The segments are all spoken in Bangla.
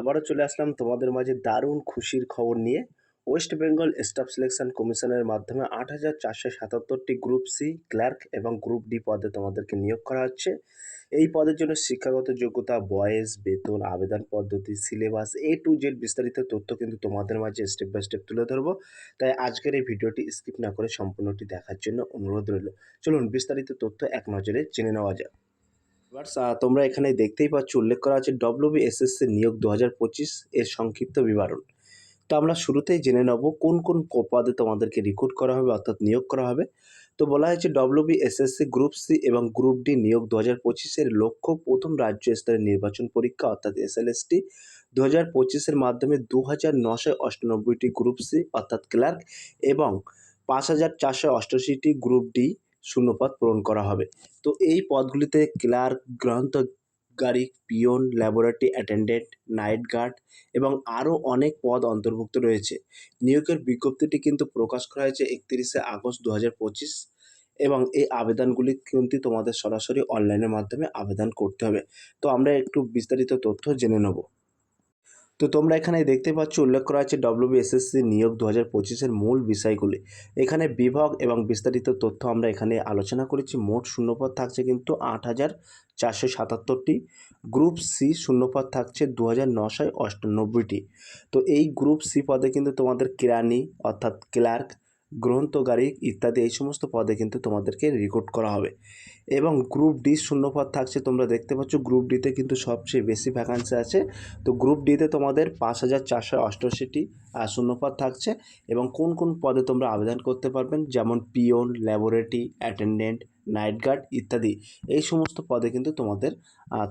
আবারও চলে আসলাম তোমাদের মাঝে দারুণ খুশির খবর নিয়ে। ওয়েস্ট বেঙ্গল স্টাফ সিলেকশন কমিশনের মাধ্যমে আট হাজার চারশো সাতাত্তরটি গ্রুপ সি ক্লার্ক এবং গ্রুপ ডি পদে তোমাদেরকে নিয়োগ করা হচ্ছে। এই পদের জন্য শিক্ষাগত যোগ্যতা, বয়স, বেতন, আবেদন পদ্ধতি, সিলেবাস এ টু জেড বিস্তারিত তথ্য কিন্তু তোমাদের মাঝে স্টেপ বাই স্টেপ তুলে ধরবো। তাই আজকের এই ভিডিওটি স্কিপ না করে সম্পূর্ণটি দেখার জন্য অনুরোধ রইল। চলুন বিস্তারিত তথ্য এক নজরে জেনে নেওয়া যাক। এবার সা- তোমরা এখানে দেখতেই পাচ্ছ, উল্লেখ করা আছে ডব্লিউবিএসএসসি নিয়োগ দু হাজার পঁচিশ এর সংক্ষিপ্ত বিবরণ। তো আমরা শুরুতেই জেনে নেব কোন কোন পদে তোমাদেরকে রিক্রুট করা হবে, অর্থাৎ নিয়োগ করা হবে। তো বলা হয়েছে ডব্লিউবিএসএসসি গ্রুপ সি এবং গ্রুপ ডি নিয়োগ দু হাজার পঁচিশের লক্ষ্য প্রথম রাজ্য স্তরের নির্বাচন পরীক্ষা, অর্থাৎ এসএলএসটি দু হাজার পঁচিশের মাধ্যমে দু হাজার নশো অষ্টানব্বইটি গ্রুপ সি অর্থাৎ ক্লার্ক এবং পাঁচ হাজার চারশো অষ্টাশিটি গ্রুপ ডি শূন্যপদ পূরণ করা হবে। তো এই পদগুলিতে clerk, গ্রন্থগারিক, peon, laboratory attendant, night guard এবং আরও অনেক পদ অন্তর্ভুক্ত রয়েছে। নিয়োগের বিজ্ঞপ্তিটি কিন্তু প্রকাশ করা হয়েছে একত্রিশে আগস্ট দু পঁচিশ এবং এই আবেদনগুলি কিন্তু তোমাদের সরাসরি অনলাইনের মাধ্যমে আবেদন করতে হবে। তো আমরা একটু বিস্তারিত তথ্য জেনে নেব। তো তোমরা এখানে দেখতে পাচ্ছ, উল্লেখ করা আছে ডব্লিউবিএসএসসি নিয়োগ দু হাজার পঁচিশের মূল বিষয়গুলি। এখানে বিভাগ এবং বিস্তারিত তথ্য আমরা এখানে আলোচনা করেছি। মোট শূন্যপদ থাকছে কিন্তু আট হাজার চারশো সাতাত্তরটি। গ্রুপ সি শূন্যপদ থাকছে দু হাজার নশো অষ্টানব্বইটি। তো এই গ্রুপ সি পদে কিন্তু তোমাদের কেরানি অর্থাৎ ক্লার্ক, গ্রন্থগারিক ইত্যাদি এই সমস্ত পদে কিন্তু তোমাদেরকে রিক্রুট করা হবে। এবং গ্রুপ ডি শূন্যপদ থাকছে, তোমরা দেখতে পাচ্ছ গ্রুপ ডিতে কিন্তু সবচেয়ে বেশি ভ্যাকান্সি আছে। তো গ্রুপ ডিতে তোমাদের পাঁচ হাজার চারশো অষ্টআশিটি শূন্যপদ থাকছে এবং কোন কোন পদে তোমরা আবেদন করতে পারবেন? যেমন peon, laboratory, attendant, night guard ইত্যাদি। এই সমস্ত পদে কিন্তু তোমাদের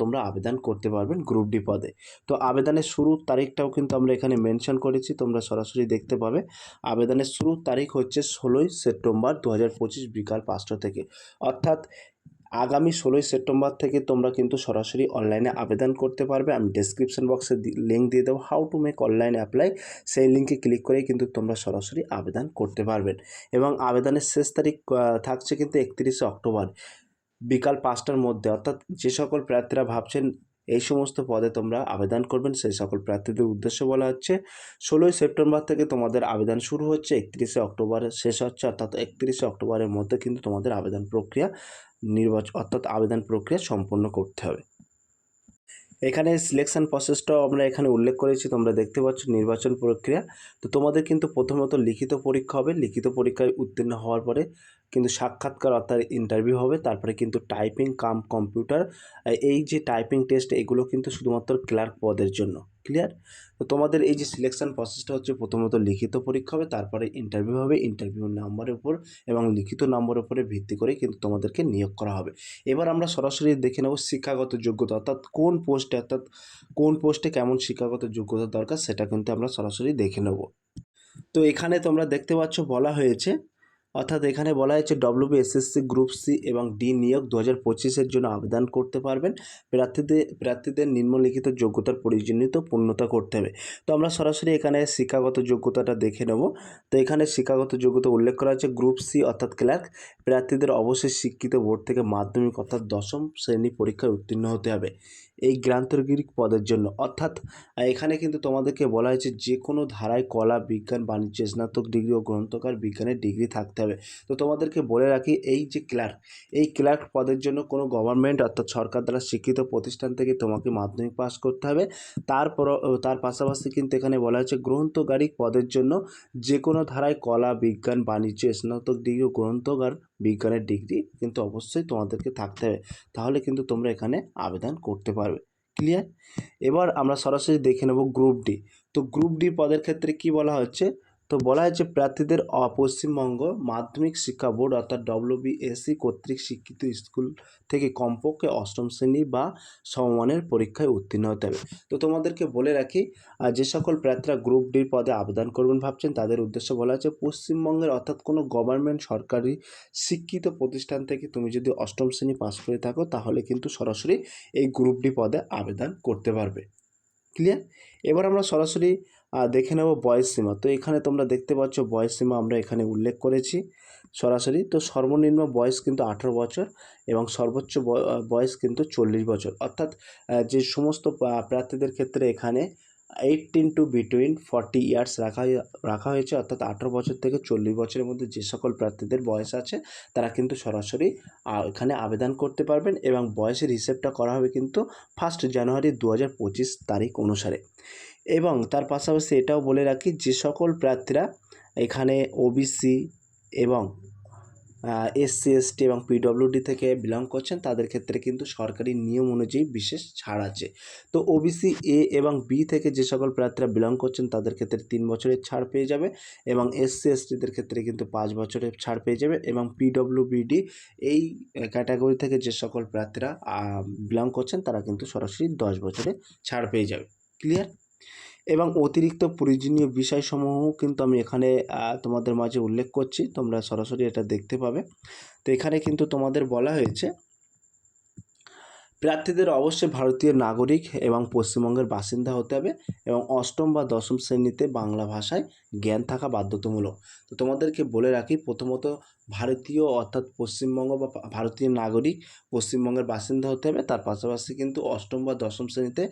তোমরা আবেদন করতে পারবেন গ্রুপ ডি পদে। তো আবেদনের শুরুর তারিখটাও কিন্তু আমরা এখানে মেনশন করেছি, তোমরা সরাসরি দেখতে পাবে। আবেদনের শুরুর তারিখ হচ্ছে ষোলোই সেপ্টেম্বর দু হাজার পঁচিশ বিকাল পাঁচটা থেকে। অর্থাৎ আগামী ষোলোই সেপ্টেম্বর থেকে তোমরা কিন্তু সরাসরি অনলাইনে আবেদন করতে পারবে। আমি ডেসক্রিপশন বক্সে লিঙ্ক দিয়ে দেবো how to make online apply সেই লিঙ্কে ক্লিক করেই কিন্তু তোমরা সরাসরি আবেদন করতে পারবেন এবং আবেদনের শেষ তারিখ থাকছে কিন্তু একত্রিশে অক্টোবর, বিকাল পাঁচটার মধ্যে। অর্থাৎ যে সকল প্রার্থীরা ভাবছেন এই সমস্ত পদে তোমরা আবেদন করবেন, সেই সকল প্রার্থীদের উদ্দেশ্য বলা হচ্ছে। ষোলোই সেপ্টেম্বর থেকে তোমাদের আবেদন শুরু হচ্ছে, একত্রিশে অক্টোবরে শেষ হচ্ছে। অর্থাৎ একত্রিশে অক্টোবরের মধ্যে কিন্তু তোমাদের আবেদন প্রক্রিয়া নির্বাচন অর্থাৎ আবেদন প্রক্রিয়া সম্পন্ন করতে হবে। এখানে সিলেকশান প্রসেসটাও আমরা এখানে উল্লেখ করেছি, তোমরা দেখতে পাচ্ছ নির্বাচন প্রক্রিয়া। তো তোমাদের কিন্তু প্রথমত লিখিত পরীক্ষা হবে। লিখিত পরীক্ষায় উত্তীর্ণ হওয়ার পরে কিন্তু সাক্ষাৎকার অর্থাৎ ইন্টারভিউ হবে, তারপরে কিন্তু টাইপিং কাম কম্পিউটার এই যে টাইপিং টেস্ট এগুলো কিন্তু শুধুমাত্র ক্লার্ক পদের জন্য ক্লিয়ার তো তোমাদের এই যে সিলেকশন প্রসেসটা হচ্ছে প্রথমত লিখিত পরীক্ষা হবে, তারপরে ইন্টারভিউ হবে ইন্টারভিউ নাম্বারের উপর এবং লিখিত নাম্বারের উপরে ভিত্তি করে কিন্তু তোমাদেরকে নিয়োগ করা হবে। এবার আমরা সরাসরি দেখে নেব শিক্ষাগত যোগ্যতা, অর্থাৎ কোন পোস্টে অর্থাৎ কোন পোস্টে কেমন শিক্ষাগত যোগ্যতা দরকার, সেটা কিন্তু আমরা সরাসরি দেখে নেব। তো এখানে তোমরা দেখতে পাচ্ছ বলা হয়েছে অর্থাৎ এখানে বলা হয়েছে ডব্লিউবিএসএসসি গ্রুপ সি এবং ডি নিয়োগ দু হাজার পঁচিশের জন্য আবেদন করতে পারবেন। প্রার্থীদের প্রার্থীদের নিম্নলিখিত যোগ্যতার প্রয়োজনীয়ত পূর্ণতা করতে হবে। তো আমরা সরাসরি এখানে শিক্ষাগত যোগ্যতাটা দেখে নেব। তো এখানে শিক্ষাগত যোগ্যতা উল্লেখ করা হচ্ছে গ্রুপ সি অর্থাৎ ক্লার্ক। প্রার্থীদের অবশ্যই শিক্ষিত বোর্ড থেকে মাধ্যমিক অর্থাৎ দশম শ্রেণি পরীক্ষায় উত্তীর্ণ হতে হবে। এই গ্রান্তর্গিক পদের জন্য। অর্থাৎ, এখানে কিন্তু তোমাদেরকে বলা হয়েছে যে কোনো ধারায় কলা, বিজ্ঞান, বাণিজ্য, স্নাতক ডিগ্রি ও গ্রন্থকার বিজ্ঞানের ডিগ্রি থাকতে হবে। তো তোমাদেরকে বলে রাখি, এই যে ক্লার্ক, এই ক্লার্ক পদের জন্য কোনো গভর্নমেন্ট অর্থাৎ সরকার দ্বারা স্বীকৃত প্রতিষ্ঠান থেকে তোমাকে মাধ্যমিক পাস করতে হবে। তারপর তার পাশাপাশি কিন্তু এখানে বলা হয়েছে গ্রন্থকারিক পদের জন্য যে কোনো ধারায় কলা, বিজ্ঞান, বাণিজ্য, স্নাতক ডিগ্রি ও গ্রন্থকার বিজ্ঞানের ডিগ্রি কিন্তু অবশ্যই তোমাদেরকে থাকতে হবে। তাহলে কিন্তু তোমরা এখানে আবেদন করতে পারবে। ক্লিয়ার এবার আমরা সরাসরি দেখে নেব গ্রুপ ডি তো গ্রুপ ডি পদের ক্ষেত্রে কি বলা হচ্ছে? তো বলা হয়েছে, প্রার্থীদের পশ্চিমবঙ্গ মাধ্যমিক শিক্ষা বোর্ড অর্থাৎ ডব্লিউবিএসসি কর্তৃক শিক্ষিত স্কুল থেকে কমপক্ষে অষ্টম শ্রেণি বা সমমানের পরীক্ষায় উত্তীর্ণ হতে হবে। তো তোমাদেরকে বলে রাখি যে সকল প্রার্থীরা গ্রুপ ডির পদে আবেদন করবেন ভাবছেন, তাদের উদ্দেশ্য বলা আছে পশ্চিমবঙ্গের অর্থাৎ কোনো গভর্নমেন্ট সরকারি শিক্ষিত প্রতিষ্ঠান থেকে তুমি যদি অষ্টম শ্রেণি পাস করে থাকো, তাহলে কিন্তু সরাসরি এই গ্রুপ ডি পদে আবেদন করতে পারবে। ক্লিয়ার এবার আমরা সরাসরি দেখে নেব বয়স সীমা। তো এখানে তোমরা দেখতে পাচ্ছ বয়স সীমা আমরা এখানে উল্লেখ করেছি সরাসরি। তো সর্বনিম্ন বয়স কিন্তু আঠারো বছর এবং সর্বোচ্চ বয়স কিন্তু চল্লিশ বছর। অর্থাৎ যে সমস্ত প্রার্থীদের ক্ষেত্রে এখানে eighteen to between forty years রাখা রাখা হয়েছে। অর্থাৎ আঠেরো বছর থেকে চল্লিশ বছরের মধ্যে যে সকল প্রার্থীদের বয়স আছে, তারা কিন্তু সরাসরি এখানে আবেদন করতে পারবেন এবং বয়সের হিসেবটা করা হবে কিন্তু ফার্স্ট জানুয়ারি দু হাজার পঁচিশ তারিখ অনুসারে। এবং তার পাশাপাশি এটাও বলে রাখি যে সকল প্রার্থীরা এখানে ওবিসি এবং এসসি এসটি এবং পিডব্লিউডি থেকে বিলং করছেন। তাদের ক্ষেত্রে কিন্তু সরকারি নিয়ম অনুযায়ী বিশেষ ছাড় আছে। তো ওবিসি এ এবং বি থেকে যে সকল প্রার্থীরা বিলং করছেন, তাদের ক্ষেত্রে তিন বছরের ছাড় পেয়ে যাবে এবং এসসি এসটিদের ক্ষেত্রে কিন্তু পাঁচ বছরের ছাড় পেয়ে যাবে এবং পিডব্লিউবিডি এই ক্যাটাগরি থেকে যে সকল প্রার্থীরা বিলং করছেন, তারা কিন্তু সরাসরি দশ বছরে ছাড় পেয়ে যাবে। ক্লিয়ার এবং অতিরিক্ত প্রয়োজনীয় বিষয়সমূহ কিন্তু আমি এখানে তোমাদের মাঝে উল্লেখ করছি। তোমরা সরাসরি এটা দেখতে পাবে। তো এখানে কিন্তু তোমাদের বলা হয়েছে প্রার্থীদের অবশ্যই ভারতীয় নাগরিক এবং পশ্চিমবঙ্গের বাসিন্দা হতে হবে এবং অষ্টম বা দশম শ্রেণীতে বাংলা ভাষায় জ্ঞান থাকা বাধ্যতামূলক। তো তোমাদেরকে বলে রাখি, প্রথমত ভারতীয় অর্থাৎ পশ্চিমবঙ্গ বা ভারতীয় নাগরিক পশ্চিমবঙ্গের বাসিন্দা হতে হবে। তার পাশাপাশি কিন্তু অষ্টম বা দশম শ্রেণীতে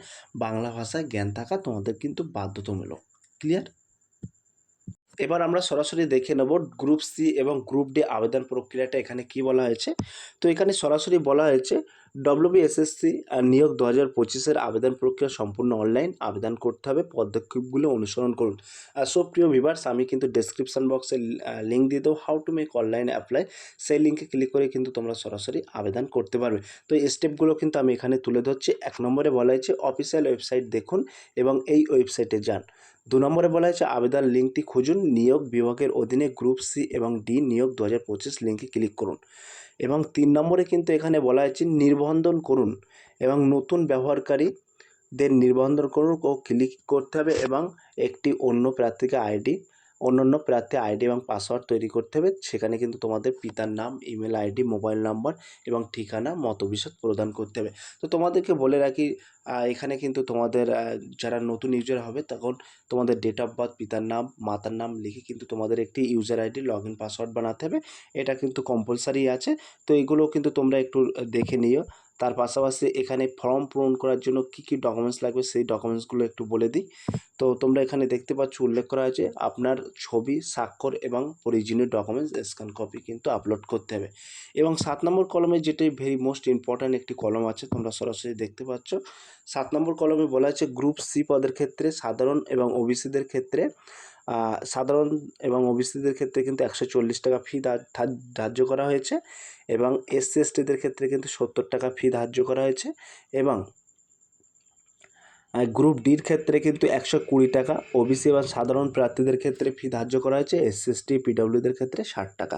বাংলা ভাষায় জ্ঞান থাকা তোমাদের কিন্তু বাধ্যতামূলক। ক্লিয়ার? এবার আমরা সরাসরি দেখে নেব গ্রুপ সি এবং গ্রুপ ডি আবেদন প্রক্রিয়াটা এখানে কি বলা হয়েছে। তো এখানে সরাসরি বলা হয়েছে ডব্লিউবিএসএসসি নিয়োগ দু হাজার পঁচিশের আবেদন প্রক্রিয়া সম্পূর্ণ অনলাইন আবেদন করতে হবে। পদক্ষেপগুলো অনুসরণ করুন। সব প্রিয় ভিভার্স আমি কিন্তু ডেসক্রিপশন বক্সে লিঙ্ক দিয়ে দেবো how to make online apply সেই লিঙ্কে ক্লিক করে কিন্তু তোমরা সরাসরি আবেদন করতে পারবে। তো এই স্টেপগুলো কিন্তু আমি এখানে তুলে ধরছি। এক নম্বরে বলা হয়েছে অফিসিয়াল ওয়েবসাইট দেখুন এবং এই ওয়েবসাইটে যান। দু নম্বরে বলা হয়েছে আবেদন লিঙ্কটি খুঁজুন। নিয়োগ বিভাগের অধীনে গ্রুপ সি এবং ডি নিয়োগ দু হাজার পঁচিশ লিঙ্কে ক্লিক করুন। এবং তিন নম্বরে কিন্তু এখানে বলা হয়েছে নির্বন্ধন করুন এবং নতুন ব্যবহারকারীদের নির্বন্ধন করুন ও ক্লিক করতে হবে এবং একটি অন্য প্রার্থীকে আইডি অন্যান্য প্রার্থী আইডি এবং পাসওয়ার্ড তৈরি করতে হবে। সেখানে কিন্তু তোমাদের পিতার নাম, ইমেল আইডি, মোবাইল নম্বর এবং ঠিকানা মতবিশদ প্রদান করতে হবে। তো তোমাদেরকে বলে রাখি এখানে কিন্তু তোমাদের যারা নতুন ইউজার হবে, তখন তোমাদের ডেট অফ বার্থ পিতার নাম, মাতার নাম লিখে কিন্তু তোমাদের একটি user ID log in password বানাতে হবে। এটা কিন্তু কম্পালসারি আছে। তো এগুলো কিন্তু তোমরা একটু দেখে নিও। তার পাশাপাশি এখানে ফর্ম পূরণ করার জন্য কী কী ডকুমেন্টস লাগবে সেই ডকুমেন্টসগুলো একটু বলে দিই। তো তোমরা এখানে দেখতে পাচ্ছ, উল্লেখ করা আছে আপনার ছবি, স্বাক্ষর এবং প্রয়োজনীয় ডকুমেন্টস স্ক্যান কপি কিন্তু আপলোড করতে হবে। এবং সাত নম্বর কলমে যেটাই ভেরি মোস্ট ইম্পর্ট্যান্ট একটি কলম আছে, তোমরা সরাসরি দেখতে পাচ্ছ। সাত নম্বর কলমে বলা আছে গ্রুপ সি পদের ক্ষেত্রে সাধারণ এবং ওবিসিদের ক্ষেত্রে সাধারণ এবং ওবিসিদের ক্ষেত্রে কিন্তু একশো চল্লিশ টাকা ফি ধার্য করা হয়েছে। এবং এসসি এসটিদের ক্ষেত্রে কিন্তু সত্তর টাকা ফি ধার্য করা হয়েছে এবং গ্রুপ ডির ক্ষেত্রে কিন্তু একশো কুড়ি টাকা ওবিসি এবং সাধারণ প্রার্থীদের ক্ষেত্রে ফি ধার্য করা হয়েছে এসসি এসটি পিডব্লিউদের ক্ষেত্রে ষাট টাকা।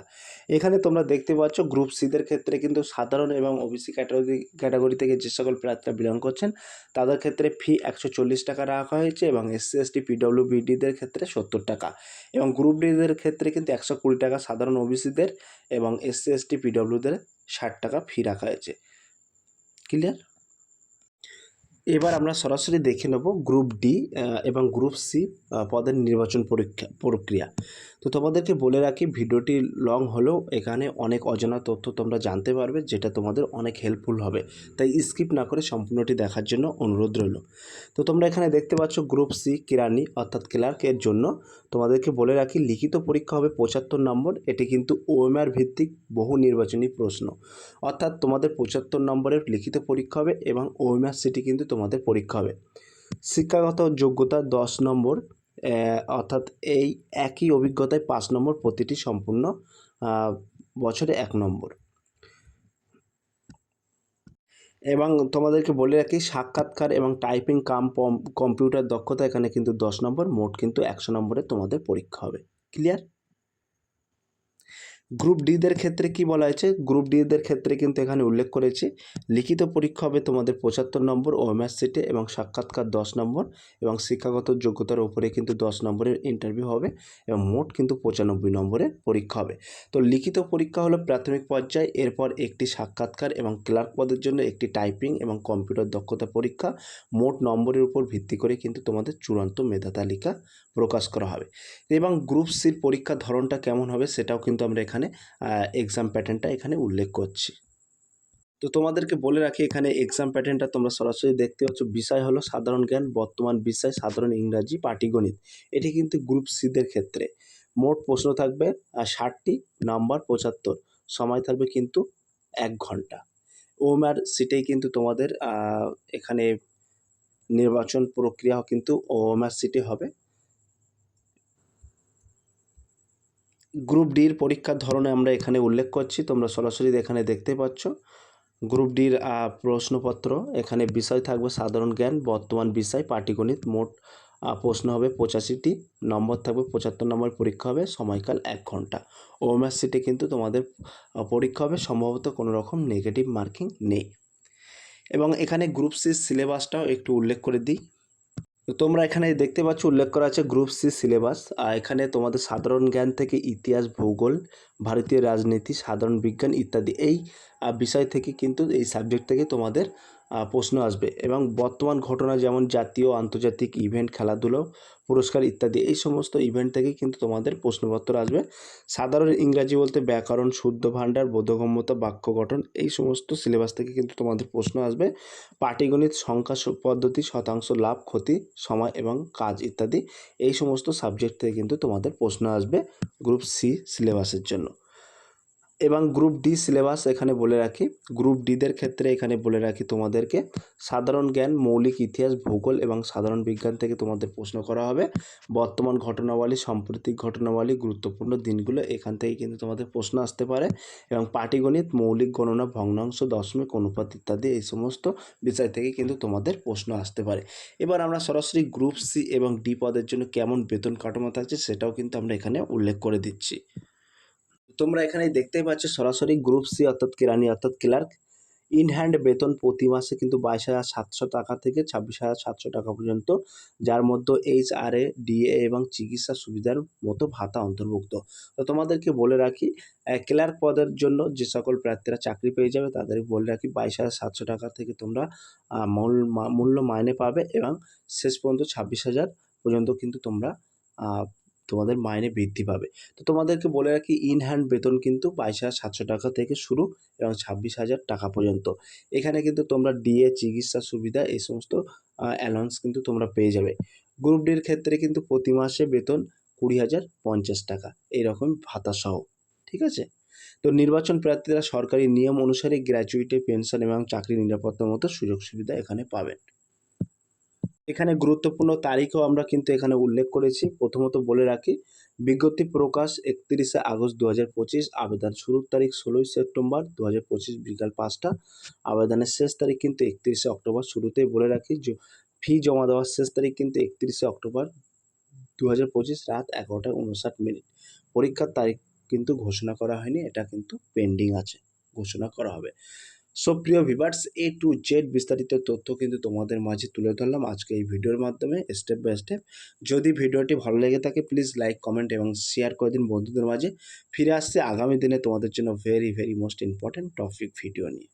এখানে তোমরা দেখতে পাচ্ছ গ্রুপ সিদের ক্ষেত্রে কিন্তু সাধারণ এবং ওবিসি ক্যাটাগরি ক্যাটাগরি থেকে যে সকল প্রার্থীরা বিলং করছেন, তাদের ক্ষেত্রে ফি একশো চল্লিশ টাকা রাখা হয়েছে এবং এসসি এসটি পিডব্লিউ বিডিদের ক্ষেত্রে সত্তর টাকা। এবং গ্রুপ ডিদের ক্ষেত্রে কিন্তু একশো কুড়ি টাকা সাধারণ ওবিসিদের এবং এসসি এসটি পিডব্লিউদের ষাট টাকা ফি রাখা হয়েছে। ক্লিয়ার এবার আমরা সরাসরি দেখে নেব গ্রুপ ডি এবং গ্রুপ সি পদের নির্বাচন পরীক্ষা প্রক্রিয়া। তো তোমাদেরকে বলে রাখি, ভিডিওটি লং হলেও এখানে অনেক অজানা তথ্য তোমরা জানতে পারবে, যেটা তোমাদের অনেক হেল্পফুল হবে। তাই স্কিপ না করে সম্পূর্ণটি দেখার জন্য অনুরোধ রইল। তো তোমরা এখানে দেখতে পাচ্ছ গ্রুপ সি কেরানি অর্থাৎ ক্লার্কের জন্য। তোমাদেরকে বলে রাখি, লিখিত পরীক্ষা হবে পঁচাত্তর নম্বর। এটি কিন্তু ওএমআর ভিত্তিক বহু নির্বাচনী প্রশ্ন। অর্থাৎ তোমাদের পঁচাত্তর নম্বরের লিখিত পরীক্ষা হবে এবং ওএমআর সিটি কিন্তু তোমাদের পরীক্ষা হবে। শিক্ষাগত যোগ্যতা দশ নম্বর। অর্থাৎ এই একই অভিজ্ঞতায় পাঁচ নম্বর প্রতিটি সম্পূর্ণ বছরে এক নম্বর। এবং তোমাদেরকে বলে রাখি, সাক্ষাৎকার এবং টাইপিং কাম, কম্পিউটার দক্ষতা এখানে কিন্তু দশ নম্বর, মোট কিন্তু একশো নম্বরে তোমাদের পরীক্ষা হবে। ক্লিয়ার? গ্রুপ ডিদের ক্ষেত্রে কি বলা হয়েছে? গ্রুপ ডিদের ক্ষেত্রে কিন্তু এখানে উল্লেখ করেছি, লিখিত পরীক্ষা হবে তোমাদের পঁচাত্তর নম্বর ওএমএস সিটে এবং সাক্ষাৎকার দশ নম্বর এবং শিক্ষাগত যোগ্যতার উপরে কিন্তু দশ নম্বরের ইন্টারভিউ হবে এবং মোট কিন্তু পঁচানব্বই নম্বরের পরীক্ষা হবে। তো লিখিত পরীক্ষা হলো প্রাথমিক পর্যায়ে, এরপর একটি সাক্ষাৎকার এবং ক্লার্ক পদের জন্য একটি টাইপিং এবং কম্পিউটার দক্ষতা পরীক্ষা। মোট নম্বরের উপর ভিত্তি করে কিন্তু তোমাদের চূড়ান্ত মেধা তালিকা প্রকাশ করা হবে। এবং গ্রুপ সির পরীক্ষার ধরনটা কেমন হবে সেটাও কিন্তু আমরা এখানে এক্সাম প্যাটার্নটা এখানে উল্লেখ করছি। তো তোমাদেরকে বলে রাখি এখানে এক্সাম প্যাটার্নটা তোমরা সরাসরি দেখতে পাচ্ছ। বিষয় হলো সাধারণ জ্ঞান, বর্তমান বিষয়, সাধারণ ইংরাজি, পাটিগণিত। এটি কিন্তু গ্রুপ সিদের ক্ষেত্রে। মোট প্রশ্ন থাকবে ষাটটি, নাম্বার পঁচাত্তর। সময় থাকবে কিন্তু এক ঘণ্টা। ওএমআর সিটেই কিন্তু তোমাদের এখানে নির্বাচন প্রক্রিয়া কিন্তু ওএমআর সিটে হবে। গ্রুপ ডির পরীক্ষার ধরনে আমরা এখানে উল্লেখ করছি। তোমরা সরাসরি এখানে দেখতে পাচ্ছ। গ্রুপ ডির প্রশ্নপত্র, এখানে বিষয় থাকবে সাধারণ জ্ঞান, বর্তমান বিষয়, পাটিগণিত, মোট প্রশ্ন হবে পঁচাশিটি, নম্বর থাকবে পঁচাত্তর নম্বর, পরীক্ষা হবে সময়কাল এক ঘণ্টা। ওএমআর সিটে কিন্তু তোমাদের পরীক্ষা হবে, সম্ভবত কোনো রকম নেগেটিভ মার্কিং নেই। এবং এখানে গ্রুপ সি সিলেবাসটাও একটু উল্লেখ করে দিই। তোমরা এখানে দেখতে পাচ্ছ উল্লেখ করা আছে গ্রুপ সি সিলেবাস। আর এখানে তোমাদের সাধারণ জ্ঞান থেকে ইতিহাস, ভূগোল, ভারতীয় রাজনীতি, সাধারণ বিজ্ঞান ইত্যাদি। এই বিষয় থেকে কিন্তু এই সাবজেক্ট থেকে তোমাদের প্রশ্ন আসবে। এবং বর্তমান ঘটনা যেমন জাতীয় আন্তর্জাতিক ইভেন্ট খেলাধুলো, পুরস্কার ইত্যাদি, এই সমস্ত ইভেন্ট থেকে কিন্তু তোমাদের প্রশ্নপত্র আসবে। সাধারণ ইংরাজি বলতে ব্যাকরণ, শুদ্ধ ভাণ্ডার, বোধগম্যতা, বাক্য গঠন, এই সমস্ত সিলেবাস থেকে কিন্তু তোমাদের প্রশ্ন আসবে। পাটিগণিত, সংখ্যা পদ্ধতি, শতাংশ লাভ, ক্ষতি, সময় এবং কাজ ইত্যাদি, এই সমস্ত সাবজেক্ট থেকে কিন্তু তোমাদের প্রশ্ন আসবে গ্রুপ সি সিলেবাসের জন্য। এবং গ্রুপ ডি সিলেবাস এখানে বলে রাখি। গ্রুপ ডিদের ক্ষেত্রে এখানে বলে রাখি তোমাদেরকে, সাধারণ জ্ঞান, মৌলিক ইতিহাস, ভূগোল এবং সাধারণ বিজ্ঞান থেকে তোমাদের প্রশ্ন করা হবে। বর্তমান ঘটনাবলী, সাম্প্রতিক ঘটনাবলী, গুরুত্বপূর্ণ দিনগুলো এখান থেকে কিন্তু তোমাদের প্রশ্ন আসতে পারে এবং পাটিগণিত, মৌলিক গণনা, ভগ্নাংশ, দশমিক, অনুপাত ইত্যাদি এই সমস্ত বিষয় থেকে কিন্তু তোমাদের প্রশ্ন আসতে পারে। এবার আমরা সরাসরি গ্রুপ সি এবং ডি পদের জন্য কেমন বেতন কাঠামো থাকছে সেটাও কিন্তু আমরা এখানে উল্লেখ করে দিচ্ছি। তোমরা এখানে দেখতেই পাচ্ছ সরাসরি গ্রুপ সি অর্থাৎ কেরানি অর্থাৎ ক্লার্ক ইন হ্যান্ড বেতন প্রতি মাসে কিন্তু বাইশ হাজার সাতশো টাকা থেকে ছাব্বিশ হাজার সাতশো টাকা পর্যন্ত, যার মধ্যে এইচ আর এ ডিএ এবং চিকিৎসা সুবিধার মতো ভাতা অন্তর্ভুক্ত। তো তোমাদেরকে বলে রাখি ক্লার্ক পদের জন্য যে সকল প্রার্থীরা চাকরি পেয়ে যাবে তাদের বলে রাখি, বাইশ হাজার সাতশো টাকা থেকে তোমরা মূল মূল্য মাইনে পাবে এবং শেষ পর্যন্ত ছাব্বিশ হাজার পর্যন্ত কিন্তু তোমরা তোমাদের মাইনে বৃদ্ধি পাবে। তো তোমাদেরকে বলে রাখি ইন হ্যান্ড বেতন কিন্তু বাইশ হাজার সাতশো টাকা থেকে শুরু এবং ছাব্বিশ হাজার টাকা পর্যন্ত। এখানে কিন্তু তোমরা ডিএ চিকিৎসা সুবিধা এই সমস্ত অ্যালাউন্স কিন্তু তোমরা পেয়ে যাবে। গ্রুপ ডির ক্ষেত্রে কিন্তু প্রতি মাসে বেতন কুড়ি হাজার পঞ্চাশ টাকা। এইরকম ভাতা সহ। ঠিক আছে? তো নির্বাচন প্রার্থীরা সরকারি নিয়ম অনুসারে গ্র্যাচুইটি, পেনশন এবং চাকরি নিরাপত্তার মতো সুযোগ সুবিধা এখানে পাবেন। এখানে গুরুত্বপূর্ণ তারিখও আমরা কিন্তু এখানে উল্লেখ করেছি। প্রথমত বলে রাখি, বিজ্ঞপ্তি প্রকাশ একত্রিশে আগস্ট দু হাজার পঁচিশ, আবেদন শুরুর তারিখ ষোলোই সেপ্টেম্বর দু হাজার পঁচিশ বিকাল পাঁচটা। আবেদনের শেষ তারিখ কিন্তু একত্রিশে অক্টোবর শুরুতেই বলে রাখি ফি জমা দেওয়ার শেষ তারিখ কিন্তু একত্রিশে অক্টোবর দু হাজার পঁচিশ রাত এগারোটা উনষাট মিনিট। পরীক্ষার তারিখ কিন্তু ঘোষণা করা হয়নি, এটা কিন্তু পেন্ডিং আছে, ঘোষণা করা হবে। সো প্রিয় ভিভার্স এ টু জেড বিস্তারিত তথ্য কিন্তু তোমাদের মাঝে তুলে ধরলাম আজকে এই ভিডিওর মাধ্যমে স্টেপ বাই স্টেপ যদি ভিডিওটি ভালো লেগে থাকে প্লিজ লাইক কমেন্ট এবং শেয়ার করে দিন বন্ধুদের মাঝে। ফিরে আসছে আগামী দিনে তোমাদের জন্য very very most important topic video নিয়ে।